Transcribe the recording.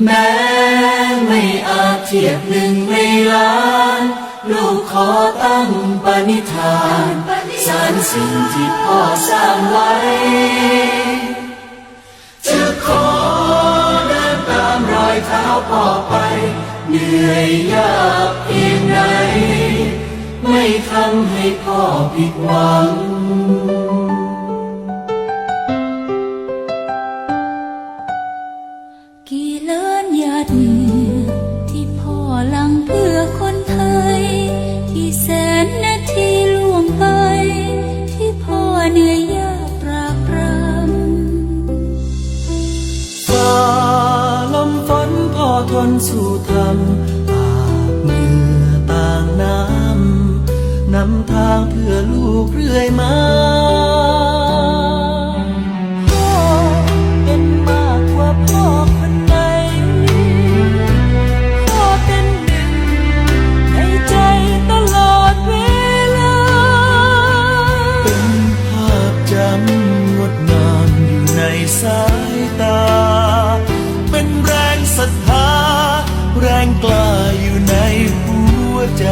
แม้ไม่อาจเทียบหนึ่งในล้าน ลูกขอตั้งปณิธานสารสิ่งที่พ่อสร้างไว้ จะขอเดินตามรอยเท้าพ่อไป เหนื่อยยากเพียงไหนไม่ทำให้พ่อผิดหวัง ทนสู้ทำอาบเหงื่อต่างน้ำนำทางเพื่อลูกเรื่อยมา งกล้าอยู่ในหัวใจ